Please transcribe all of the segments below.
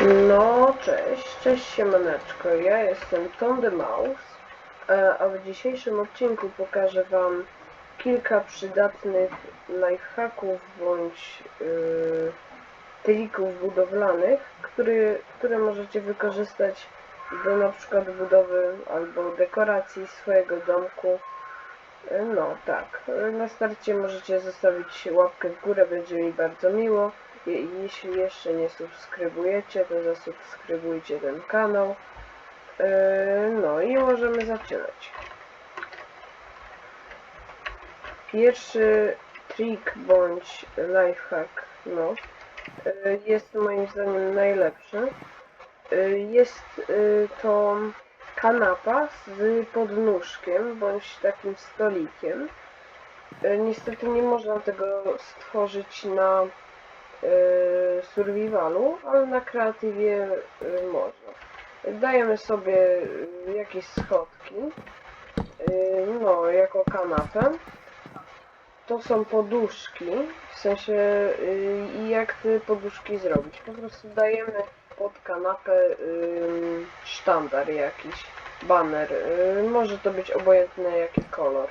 No, cześć, cześć siemaneczko, ja jestem Tom the Mouse, a w dzisiejszym odcinku pokażę Wam kilka przydatnych lifehacków bądź yy, trików budowlanych, który, które możecie wykorzystać do na przykład budowy albo dekoracji swojego domku. E, No tak, E, na starcie możecie zostawić łapkę w górę, będzie mi bardzo miło. Je- Jeśli jeszcze nie subskrybujecie, to zasubskrybujcie ten kanał. E, No i możemy zaczynać. Pierwszy trik bądź lifehack, no, e, jest moim zdaniem najlepszy. E, Jest to kanapa z podnóżkiem bądź takim stolikiem. Niestety nie można tego stworzyć na survivalu, ale na kreatywie e, można. Dajemy sobie e, jakieś schodki, no, jako kanapę. To są poduszki, w sensie jak te poduszki zrobić? Po prostu dajemy pod kanapę sztandar jakiś, baner. Y, może to być obojętny jaki kolor,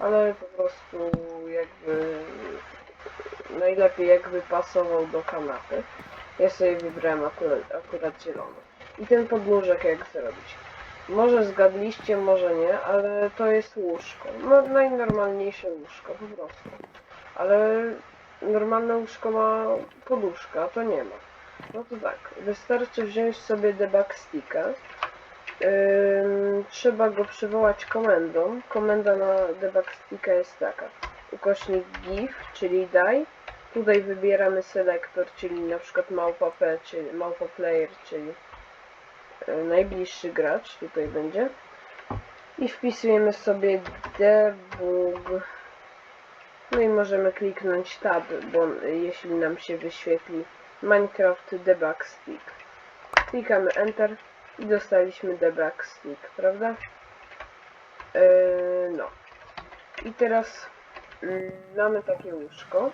ale po prostu jakby najlepiej jakby pasował do kanapy. Ja sobie wybrałem akurat, akurat zielony. I ten podnóżek jak zrobić? Może zgadliście, może nie, ale to jest łóżko. No najnormalniejsze łóżko po prostu. Ale normalne łóżko ma poduszkę, a to nie ma. No to tak, wystarczy wziąć sobie debug sticka. Trzeba go przywołać komendą. Komenda na debug sticka jest taka. Ukośnik GIF, czyli daj. Tutaj wybieramy selektor, czyli na przykład małpa P, czyli małpa player, czyli y, najbliższy gracz, tutaj będzie. I wpisujemy sobie debug. No i możemy kliknąć tab, bo jeśli nam się wyświetli Minecraft Debug Stick. Klikamy Enter i dostaliśmy Debug Stick, prawda? Yy, no. I teraz mm, mamy takie łóżko.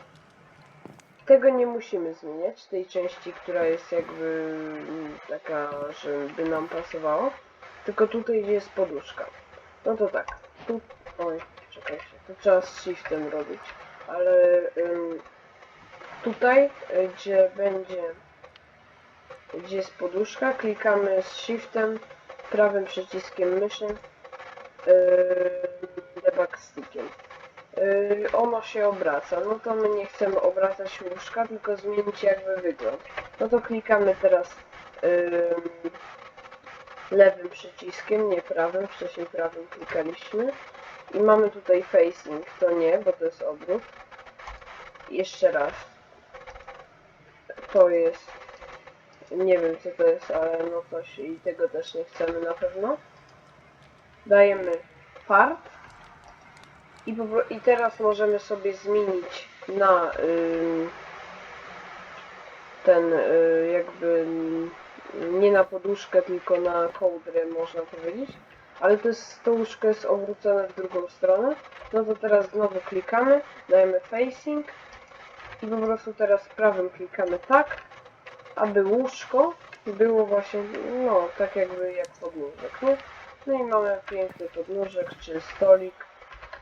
Tego nie musimy zmieniać, tej części, która jest jakby mm, taka, żeby nam pasowała. Tylko tutaj, gdzie jest poduszka. No to tak. Tu... Oj, czekajcie. To trzeba z shiftem robić. Ale... Ym, tutaj, y, gdzie będzie, gdzie jest poduszka, klikamy z shiftem, prawym przyciskiem myszy, yy, debug stickiem. Yy, ono się obraca, no to my nie chcemy obracać łóżka, tylko zmienić jakby wygląd. No to klikamy teraz lewym przyciskiem, nie prawym, wcześniej prawym klikaliśmy. I mamy tutaj facing, to nie, bo to jest odwrót. Jeszcze raz to jest nie wiem co to jest, ale no coś i tego też nie chcemy na pewno. Dajemy part i, i teraz możemy sobie zmienić na ym, ten y, jakby ym, nie na poduszkę, tylko na kołdrę można powiedzieć. Ale to, jest, to łóżko jest obrócone w drugą stronę. No to teraz znowu klikamy, dajemy facing i po prostu teraz prawym klikamy tak, aby łóżko było właśnie, no, tak jakby jak podnóżek, nie? No i mamy piękny podnóżek, czy stolik.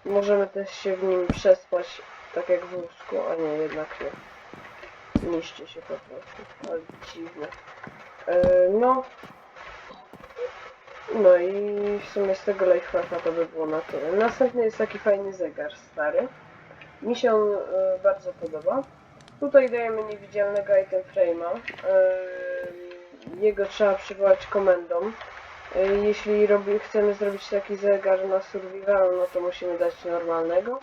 Możemy też się w nim przespać, tak jak w łóżku, a nie, jednak nie. Niszczy się po prostu, ale dziwne. E, no. No i w sumie z tego lifehacka to by było na tyle. Następny jest taki fajny zegar stary. Mi się on e, bardzo podoba. Tutaj dajemy niewidzialnego item frame'a. Yy, Jego trzeba przywołać komendą. Jeśli robi, chcemy zrobić taki zegar na survival, no to musimy dać normalnego.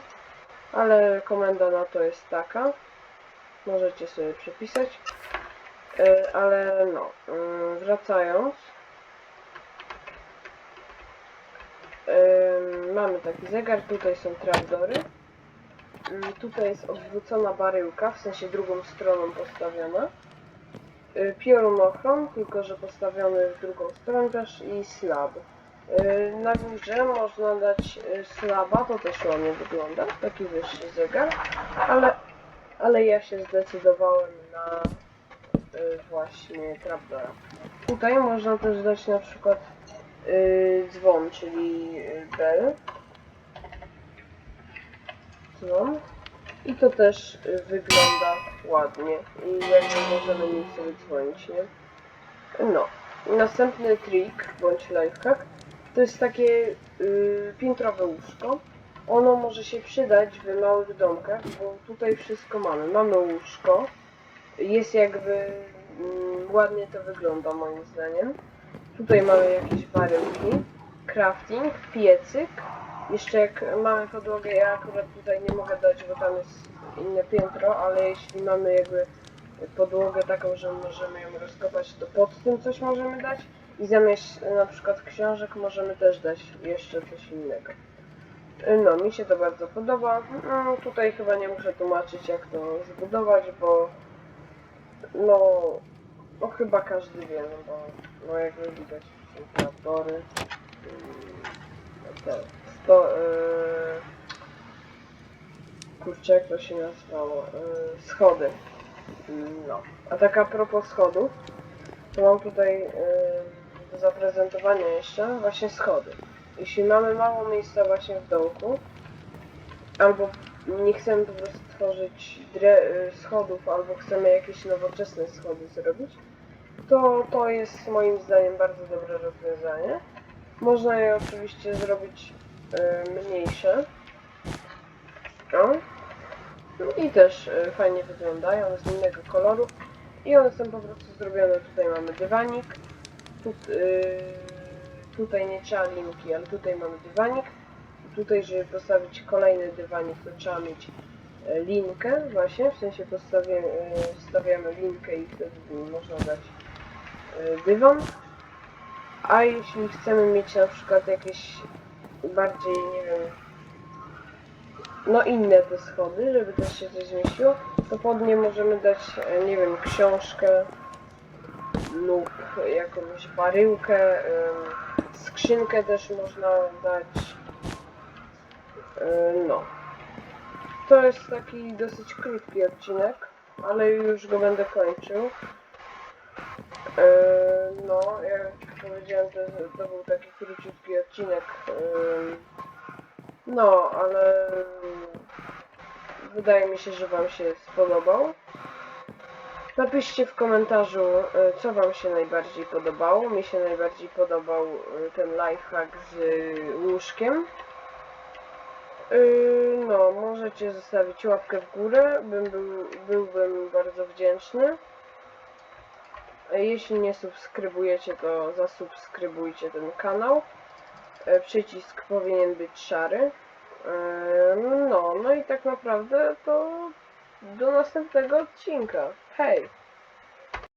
Ale komenda na to jest taka. Możecie sobie przepisać. Yy, Ale no, wracając. Mamy taki zegar, tutaj są trapdory. Tutaj jest odwrócona baryłka, w sensie drugą stroną postawiona. Y, Piorun ochron, tylko że postawiony w drugą stronę też i slab. Y, Na górze można dać y, slaba, to też ładnie wygląda, taki wyższy zegar, ale, ale ja się zdecydowałem na właśnie trapdora. Tutaj można też dać na przykład dzwon, czyli bell. Dzwon. I to też y, wygląda ładnie. I jakby możemy nim sobie dzwonić, nie? No. Następny trik, bądź lifehack, to jest takie y, piętrowe łóżko. Ono może się przydać w małych domkach, bo tutaj wszystko mamy. Mamy łóżko, jest jakby mm, ładnie to wygląda moim zdaniem. Tutaj mamy jakieś baryłki, crafting, piecyk. Jeszcze jak mamy podłogę, ja akurat tutaj nie mogę dać, bo tam jest inne piętro, ale jeśli mamy jakby podłogę taką, że możemy ją rozkopać, to pod tym coś możemy dać i zamiast na przykład książek możemy też dać jeszcze coś innego. E, No, mi się to bardzo podoba. Mm, Tutaj chyba nie muszę tłumaczyć jak to zbudować, bo no, no chyba każdy wie, no bo no jakby widać są trapdory. mm, Te, sto, yy, kurczę, jak to się nazywało? Yy, schody. No. A tak a propos schodów, to mam tutaj yy, do zaprezentowania jeszcze właśnie schody. Jeśli mamy mało miejsca właśnie w dołku, albo nie chcemy po prostu tworzyć schodów, albo chcemy jakieś nowoczesne schody zrobić, to to jest moim zdaniem bardzo dobre rozwiązanie. Można je oczywiście zrobić mniejsze. O. No I też y, fajnie wyglądają, z innego koloru. I one są po prostu zrobione. Tutaj mamy dywanik. Tu, y, tutaj nie trzeba linki, ale tutaj mamy dywanik. Tutaj, żeby postawić kolejny dywanik, to trzeba mieć linkę właśnie, w sensie postawię, wstawiamy linkę i wtedy można dać dywan. A jeśli chcemy mieć na przykład jakieś bardziej, nie wiem, no inne te schody, żeby też się coś zmieściło, to pod nie możemy dać, e, nie wiem, książkę lub jakąś baryłkę, skrzynkę też można dać. E, No. To jest taki dosyć krótki odcinek, ale już go będę kończył. E, No, jak powiedziałem, to, to był taki króciutki odcinek. em, No, ale wydaje mi się, że Wam się spodobał. Napiszcie w komentarzu, e, co Wam się najbardziej podobało. Mi się najbardziej podobał e, ten lifehack z e, łóżkiem. No, możecie zostawić łapkę w górę, bym był, byłbym bardzo wdzięczny. Jeśli nie subskrybujecie, to zasubskrybujcie ten kanał. E, Przycisk powinien być szary. E, No, no i tak naprawdę to do następnego odcinka. Hej!